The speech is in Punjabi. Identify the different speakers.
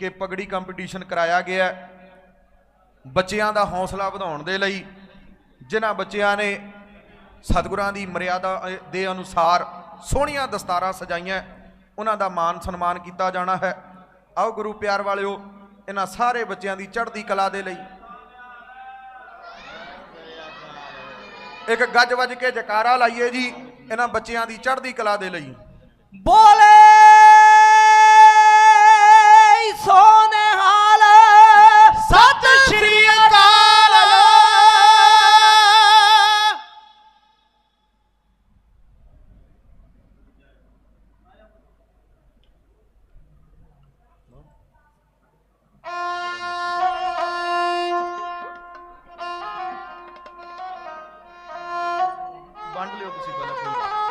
Speaker 1: ਕਿ ਪਗੜੀ ਕੰਪੀਟੀਸ਼ਨ ਕਰਾਇਆ ਗਿਆ ਬੱਚਿਆਂ ਦਾ ਹੌਸਲਾ ਵਧਾਉਣ ਦੇ ਲਈ ਜਿਨ੍ਹਾਂ ਬੱਚਿਆਂ ਨੇ ਸਤਿਗੁਰਾਂ ਦੀ ਮਰਿਆਦਾ ਦੇ ਅਨੁਸਾਰ ਸੋਹਣੀਆਂ ਦਸਤਾਰਾਂ ਸਜਾਈਆਂ ਉਹਨਾਂ ਦਾ ਮਾਨ ਸਨਮਾਨ ਕੀਤਾ ਜਾਣਾ ਹੈ। ਆਓ ਗੁਰੂ ਪਿਆਰ ਵਾਲਿਓ, ਇਹਨਾਂ ਸਾਰੇ ਬੱਚਿਆਂ ਦੀ ਚੜ੍ਹਦੀ ਕਲਾ ਦੇ ਲਈ। ਇੱਕ ਗੱਜ ਵੱਜ ਕੇ ਜਕਾਰਾ ਲਾਈਏ ਜੀ, ਇਹਨਾਂ ਬੱਚਿਆਂ ਦੀ ਚੜ੍ਹਦੀ ਕਲਾ ਦੇ ਲਈ।
Speaker 2: ਬੋਲੇ! বান্ডলে অফিসে কথা